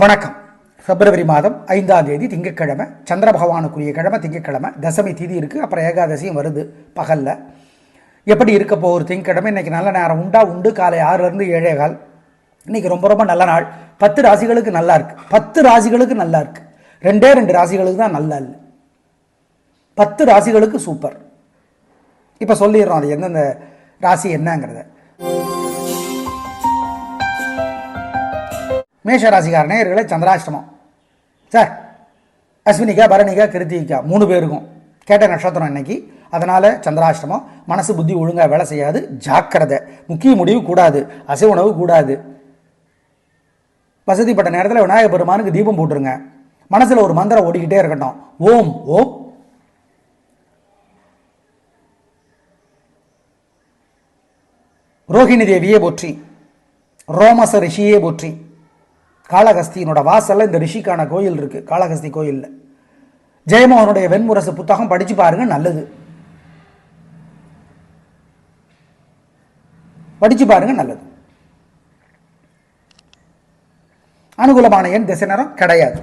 வணக்கம். பிப்ரவரி மாதம் ஐந்தாம் தேதி திங்கக்கிழமை சந்திர பகவானுக்குரிய கிழமை திங்கக்கிழமை தசமி தீதி இருக்குது அப்புறம் ஏகாதசியும் வருது பகலில். எப்படி இருக்க போகிற திங்கக்கிழமை இன்னைக்கு நல்ல நேரம். உண்டா? உண்டு. காலை ஆறுலேருந்து ஏழே கால். இன்னைக்கு ரொம்ப ரொம்ப நல்ல நாள். பத்து ராசிகளுக்கு நல்லா இருக்குது பத்து ராசிகளுக்கு நல்லா இருக்குது ரெண்டே ரெண்டு ராசிகளுக்கு தான் நல்லா இல்லை. பத்து ராசிகளுக்கு சூப்பர். இப்போ சொல்லிடுறோம் அது எந்தெந்த ராசி என்னங்கிறத. மேஷ ராசிக்கார நேயர்களே சந்திராஷ்டமம். சார் அஸ்வினிகா பரணிகா கிருத்திகா மூணு பேருக்கும் கேட்ட நட்சத்திரம் இன்னைக்கு. அதனால் சந்திராஷ்டமம் மனசு புத்தி ஒழுங்காக வேலை செய்யாது ஜாக்கிரதை. முக்கிய முடிவு கூடாது அசை உணவு கூடாது. வசதிப்பட்ட நேரத்தில் விநாயகர் பெருமானுக்கு தீபம் போட்டுருங்க. மனசில் ஒரு மந்திரம் ஓடிக்கிட்டே இருக்கட்டும். ஓம் ஓம். ரோஹிணி தேவியே போற்றி. ரோமச ரிஷியே போற்றி. காளகஸ்தியினோட வாசல்ல இந்த ரிஷிக்கான கோயில் இருக்கு. காளகஸ்தி கோயிலில். ஜெயமோகனுடைய வெண்முரசு புத்தகம் படிச்சு பாருங்க நல்லது. படிச்சு பாருங்க நல்லது. அனுகூலமான எண் திசை நேரம் கிடையாது.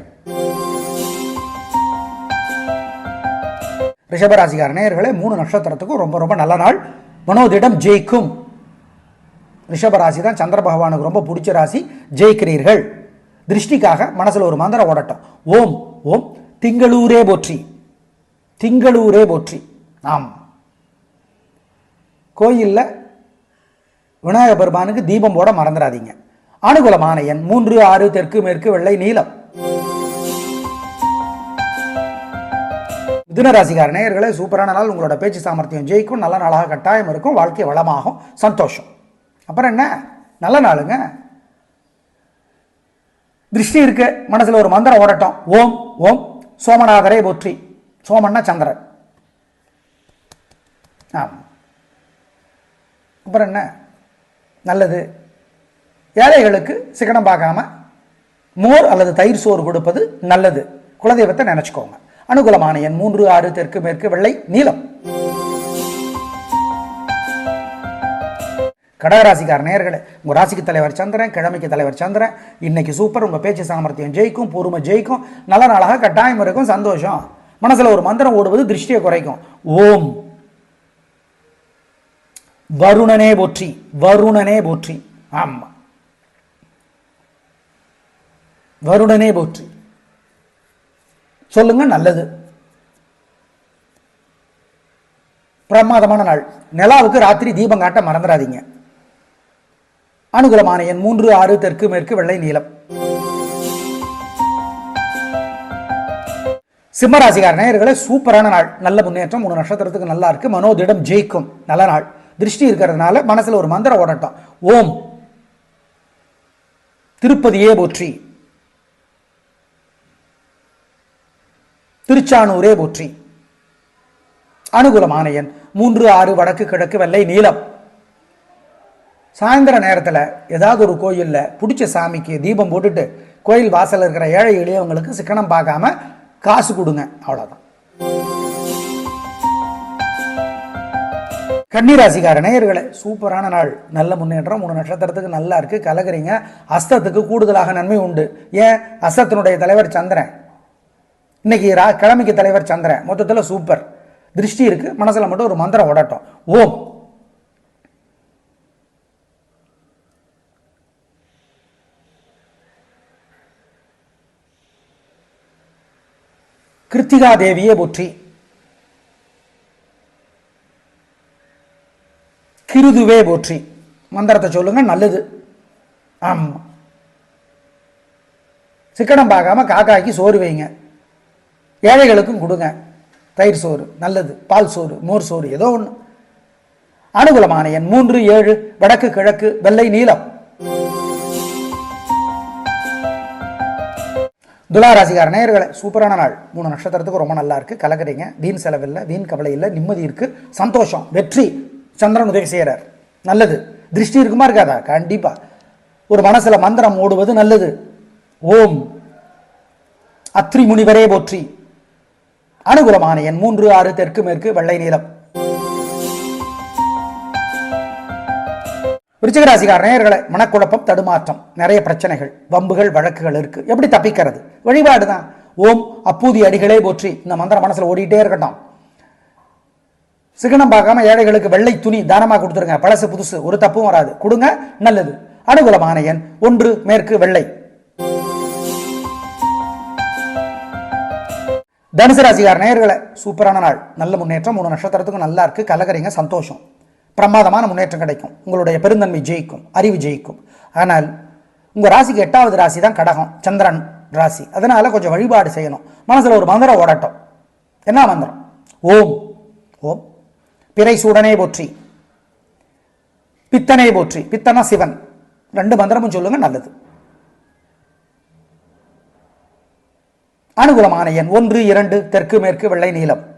ரிஷபராசிகார நேயர்களே மூணு நட்சத்திரத்துக்கும் ரொம்ப ரொம்ப நல்ல நாள். மனோதிடம் ஜெயிக்கும். ரிஷபராசி தான் சந்திர பகவானுக்கு ரொம்ப பிடிச்ச ராசி. ஜெயிக்கிறீர்கள். திருஷ்டிக்காக மனசில் ஒரு மந்திரம் ஓடட்டும். ஓம் ஓம் திங்களூரே போற்றி. திங்களூரே போற்றி. ஆம். கோயில்ல விநாயகர் பெருமானுக்கு தீபம் போட மறந்துடாதீங்க அனுகூலமான எண் மூன்று ஆறு தெற்கு மேற்கு வெள்ளை நீளம் மிதுனராசிகார நேயர்களே சூப்பரான நாள். உங்களோட பேச்சு சாமர்த்தியம் ஜெயிக்கும். நல்ல நாளாக கட்டாயம் இருக்கும். வாழ்க்கை வளமாகும். சந்தோஷம். அப்புறம் என்ன? நல்ல நாளுங்க. திருஷ்டி இருக்கு மனசில் ஒரு மந்திரம் ஓடட்டும் ஓம் ஓம் சோமநாதரே போற்றி. சோமன்னா சந்திரன். ஆம். அப்புறம் என்ன? நல்லது. ஏழைகளுக்கு சிக்கனம் பார்க்காம மோர் அல்லது தயிர் சோறு கொடுப்பது நல்லது. குலதெய்வத்தை நினச்சிக்கோங்க. அனுகூலமான எண் மூன்று ஆறு தெற்கு மேற்கு வெள்ளை நீளம் கடகராசிக்கார நேர்களை உங்கள் ராசிக்கு தலைவர் சந்திரன் கிழமைக்கு தலைவர் சந்திரன். இன்னைக்கு சூப்பர் உங்கள் பேச்சு சாமர்த்தியம் ஜெயிக்கும் பொறுமை ஜெயிக்கும். நல்ல நாளாக கட்டாயம் இருக்கும் சந்தோஷம். மனசில் ஒரு மந்திரம் ஓடுவது திருஷ்டியை குறைக்கும். ஓம். வருணனே போற்றி வருணனே போற்றி. ஆமா. வருணனே போற்றி. சொல்லுங்க நல்லது. பிரமாதமான நாள். நிலாவுக்கு ராத்திரி தீபம் காட்ட மறந்துடாதீங்க. அனுகூலமான எண் மூன்று ஆறு தெற்கு மேற்கு வெள்ளை நீளம் சிம்மராசிகார நேயர்களே சூப்பரான நாள். நல்ல முன்னேற்றம் மூணு நட்சத்திரத்துக்கு நல்லா இருக்கு. மனோதிடம் ஜெயிக்கும். நல்ல நாள். திருஷ்டி இருக்கிறதுனால மனசுல ஒரு மந்திரம் ஓடட்டும். ஓம். திருப்பதியே போற்றி. திருச்சானூரே போற்றி. அனுகூலமான எண் மூன்று ஆறு வடக்கு கிழக்கு வெள்ளை நீளம் சாயந்தர நேரத்தில் ஏதாவது ஒரு கோயிலில் பிடிச்ச சாமிக்கு தீபம் போட்டுட்டு கோயில் வாசலில் இருக்கிற ஏழை எளியவங்களுக்கு சிக்கனம் பார்க்காம காசு கொடுங்க. அவ்வளோதான் கன்னிராசிக்கார நேயர்களே சூப்பரான நாள். நல்ல முன்னேற்றம் மூணு நட்சத்திரத்துக்கு நல்லா இருக்கு கலகுறீங்க அஸ்தத்துக்கு கூடுதலாக நன்மை உண்டு. ஏன்? அஸ்தத்தினுடைய தலைவர் சந்திரன். இன்னைக்கு ரா கிழமைக்கு தலைவர் சந்திரன். மொத்தத்தில் சூப்பர். திருஷ்டி இருக்குது மனசில் மட்டும் ஒரு மந்திரம் ஓடட்டும். ஓம். கிருத்திகா தேவியே போற்றி. கிருதுவே போற்றி. மந்திரத்தை சொல்லுங்க நல்லது. ஆமாம் சிக்கனம் பார்க்காம காக்காய்க்கு சோறு வைங்க. ஏழைகளுக்கும் கொடுங்க. தயிர் சோறு நல்லது. பால் சோறு மோர் சோறு ஏதோ ஒன்று அனுகூலமான எண் மூன்று ஏழு வடக்கு கிழக்கு வெள்ளை நீலம். துலாராசிகார நேயர்களை சூப்பரான நாள். மூணு நட்சத்திரத்துக்கு ரொம்ப நல்லா இருக்கு. கலக்குறீங்க. வீண் செலவில்லை வீண் கவலை இல்லை நிம்மதி இருக்கு சந்தோஷம் வெற்றி. சந்திரன் உதவி செய்கிறார் நல்லது. திருஷ்டி இருக்குமா இருக்காதா? கண்டிப்பா. ஒரு மனசுல மந்திரம் ஓடுவது நல்லது. ஓம். அத்ரி முனிவரே போற்றி. அனுகூலமான எண் மூன்று ஆறு தெற்கு மேற்கு வெள்ளை நீளம் விருச்சிக நேயர்களை மனக்குழப்பம் தடுமாற்றம் நிறைய பிரச்சனைகள் வம்புகள் வழக்குகள் இருக்கு. எப்படி தப்பிக்கிறது? வழிபாடு தான் ஓம் அப்பூதி அடிகளே போற்றி. இந்த மந்திரம் மனசுல ஓடிட்டே இருக்கட்டும். சிகனம் பார்க்காம ஏழைகளுக்கு வெள்ளை துணி தானமா கொடுத்துருங்க. பழசு புதுசு ஒரு தப்பும் வராது. கொடுங்க நல்லது. அனுகூலமான எண் ஒன்று மேற்கு வெள்ளை. தனுசு ராசிகார் நேயர்களை சூப்பரான நாள். நல்ல முன்னேற்றம் மூணு நட்சத்திரத்துக்கும் நல்லா இருக்கு. கலகரிங்க சந்தோஷம். பிரமாதமான முன்னேற்றம் கிடைக்கும். உங்களுடைய பெருந்தன்மை ஜெயிக்கும் அறிவு ஜெயிக்கும். ஆனால் உங்கள் ராசிக்கு எட்டாவது ராசி தான் கடகம் சந்திரன் ராசி. அதனால் கொஞ்சம் வழிபாடு செய்யணும். மனசில் ஒரு மந்திரம் ஓடட்டும். என்ன மந்திரம்? ஓம். ஓம். பிறை சூடனே போற்றி. பித்தனை போற்றி. பித்தனா சிவன். ரெண்டு மந்திரமும் சொல்லுங்க நல்லது. அனுகூலமான எண் ஒன்று இரண்டு தெற்கு மேற்கு வெள்ளை நீளம்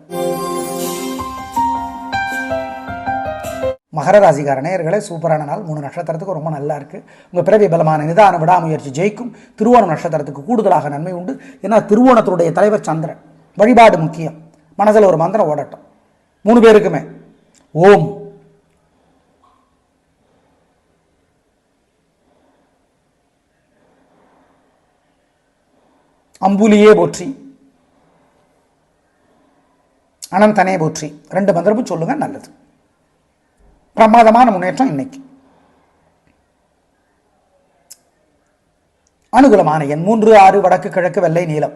மகர ராசிகார நேயர்களே சூப்பரான நாள். மூணு நட்சத்திரத்துக்கு ரொம்ப நல்லா இருக்கு. உங்க பிறவி பலமான நிதான விடாமுயற்சி ஜெயிக்கும். திருவோணம் நட்சத்திரத்துக்கு கூடுதலாக நன்மை உண்டு. ஏன்னா திருவோணத்துடைய தலைவர் சந்திரன். வழிபாடு முக்கியம். மனசில் ஒரு மந்திரம் ஓடட்டும். மூணு பேருக்குமே. ஓம். அம்புலியே போற்றி. அனந்தனே போற்றி. ரெண்டு மந்திரமும் சொல்லுங்க நல்லது. பிரமாதமான முன்னேற்றம் இன்னைக்கு. அனுகூலமான எண் மூன்று ஆறு வடக்கு கிழக்கு வெள்ளை நீளம்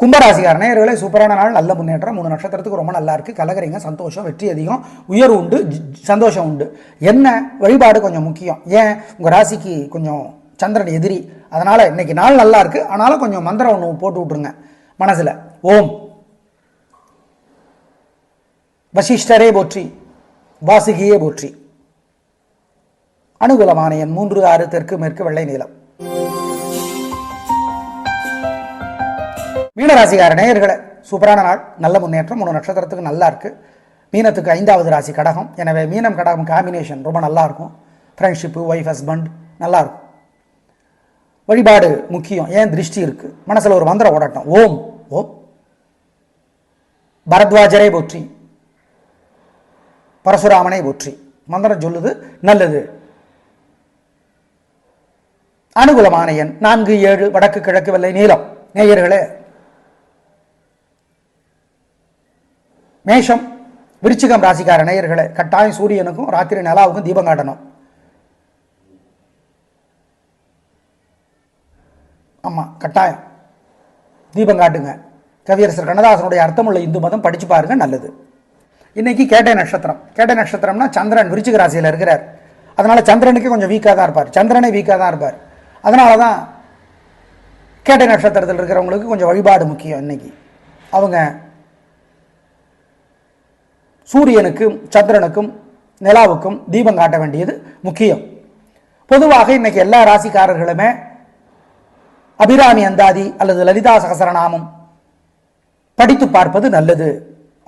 கும்பராசிகார நேயர்களே சூப்பரான நாள் நல்ல முன்னேற்றம். மூணு நட்சத்திரத்துக்கு ரொம்ப நல்லா இருக்கு. கலகரிங்க சந்தோஷம் வெற்றி அதிகம். உயர்வு உண்டு சந்தோஷம் உண்டு. என்ன வழிபாடு கொஞ்சம் முக்கியம். ஏன்? உங்க ராசிக்கு கொஞ்சம் சந்திரன் எதிரி. அதனால இன்னைக்கு நாள் நல்லா இருக்கு. ஆனாலும் கொஞ்சம் மந்திரம் ஒன்று போட்டு விட்டுருங்க மனசுல. ஓம். வசிஷ்டரே போற்றி வாசுகியே போற்றி. அனுகூலமான எண் மூன்று ஆறு தெற்கு மேற்கு வெள்ளை நீளம். மீனராசிகார நேயர்களை சூப்பரான நாள் நல்ல முன்னேற்றம் மூணு நட்சத்திரத்துக்கு நல்லா இருக்கு. மீனத்துக்கு ஐந்தாவது ராசி கடகம். எனவே மீனம் கடகம் காம்பினேஷன் ரொம்ப நல்லா இருக்கும். ஃப்ரெண்ட்ஷிப்பு ஒய்ஃப் ஹஸ்பண்ட் நல்லா இருக்கும். வழிபாடு முக்கியம் ஏன் திருஷ்டி இருக்குது மனசில் ஒரு மந்திரம் ஓடட்டும். ஓம் ஓம். பரத்வாஜரை போற்றி. பரசுராமனை ஒற்றி மந்திரம் சொல்லுது நல்லது. அனுகூலமான எண் நான்கு ஏழு வடக்கு கிழக்கு வெள்ளை நீளம் நேயர்களே மேஷம் விருச்சிகம் ராசிக்கார நேயர்களே கட்டாயம் சூரியனுக்கும் ராத்திரி நிலாவுக்கும் தீபம் காட்டணும். ஆமாம் கட்டாயம். தீபம் காட்டுங்க. கவியரசர் கண்ணதாசனுடைய அர்த்தமுள்ள இந்து மதம் படித்து பாருங்க நல்லது. இன்னைக்கு கேட்டை நட்சத்திரம். கேட்டை நட்சத்திரம்னா சந்திரன் விருச்சிக ராசியில் இருக்கிறார். அதனால சந்திரனுக்கு கொஞ்சம் வீக்காக தான் இருப்பார். சந்திரனே வீக்காக தான் இருப்பார். அதனால தான் கேட்டை நட்சத்திரத்தில் இருக்கிறவங்களுக்கு கொஞ்சம் வழிபாடு முக்கியம் இன்னைக்கு. அவங்க சூரியனுக்கும் சந்திரனுக்கும் நிலாவுக்கும் தீபம் காட்ட வேண்டியது முக்கியம். பொதுவாக இன்னைக்கு எல்லா ராசிக்காரர்களுமே அபிராமி அந்தாதி அல்லது லலிதா சகசரநாமம் படித்து பார்ப்பது நல்லது.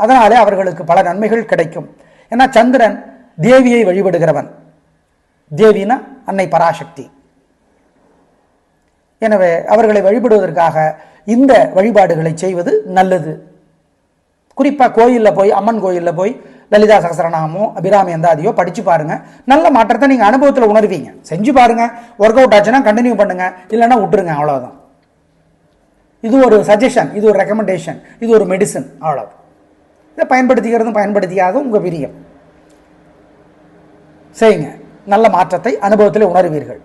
அதனாலே அவர்களுக்கு பல நன்மைகள் கிடைக்கும். ஏன்னா சந்திரன் தேவியை வழிபடுகிறவன். தேவினா அன்னை பராசக்தி. எனவே அவர்களை வழிபடுவதற்காக இந்த வழிபாடுகளை செய்வது நல்லது. குறிப்பாக கோயிலில் போய் அம்மன் கோயிலில் போய் லலிதா சகசரநாமோ அபிராமி எந்தாதியோ படித்து பாருங்கள் நல்ல மாற்றத்தை நீங்கள் அனுபவத்தில் உணர்வீங்க. செஞ்சு பாருங்க. ஒர்க் அவுட் ஆச்சுன்னா கண்டினியூ பண்ணுங்க. இல்லைன்னா விட்டுருங்க அவ்வளோதான் இது ஒரு சஜஷன் இது ஒரு ரெக்கமெண்டேஷன் இது ஒரு மெடிசன் அவ்வளோதான் இதை பயன்படுத்திக்கிறதும் பயன்படுத்தியாதும் உங்க விரியம் செய்யுங்க. நல்ல மாற்றத்தை அனுபவத்தில் உணர்வீர்கள்.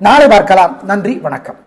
நாளை பார்க்கலாம். நன்றி. வணக்கம்.